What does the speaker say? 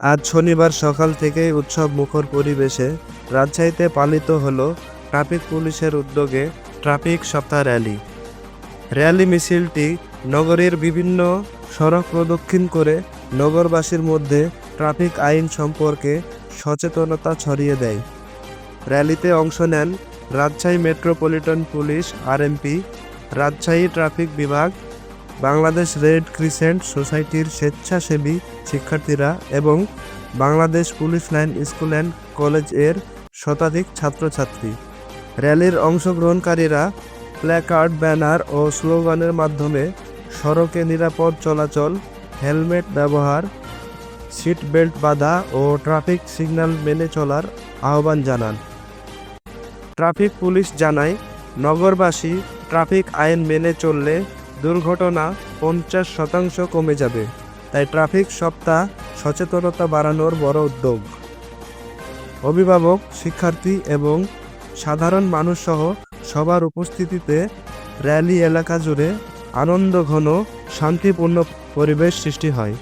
আজ শনিবার সকাল থেকেই উৎসব মুখর পরিবেশে রাজশাহীতে পালিত হলো ট্রাফিক পুলিশের উদ্যোগে ট্রাফিক সপ্তাহ র্যালি। র্যালি মিছিলটি নগরীর বিভিন্ন সড়ক প্রদক্ষিণ করে নগরবাসীর মধ্যে ট্রাফিক আইন সম্পর্কে সচেতনতা ছড়িয়ে দেয়। র্যালিতে অংশ নেন Rajshahi metropolitan police, RMP, Rajshahi traffic বিভাগ বাংলাদেশ রেড ক্রিসেন্ট সোসাইটির স্বেচ্ছাসেবী শিক্ষার্থীরা এবং Bangladesh police line school and কলেজের শতাধিক ছাত্রছাত্রী। র্যালির অংশগ্রহণকারীরা প্ল্যাকার্ড, ব্যানার ও স্লোগানের মাধ্যমে সড়কে নিরাপদ চলাচল, হেলমেট ব্যবহার, সিট বেল্ট বাঁধা ও ট্রাফিক সিগন্যাল মেনে চলার আহ্বান জানান। ট্রাফিক পুলিশ জানায়, নগরবাসী ট্রাফিক আইন মেনে চললে দুর্ঘটনা পঞ্চাশ শতাংশ কমে যাবে, তাই ট্রাফিক সপ্তাহ সচেতনতা বাড়ানোর বড় উদ্যোগ। অভিভাবক, শিক্ষার্থী এবং সাধারণ মানুষ সহ সবার উপস্থিতিতে র্যালি এলাকা জুড়ে আনন্দঘন শান্তিপূর্ণ পরিবেশ সৃষ্টি হয়।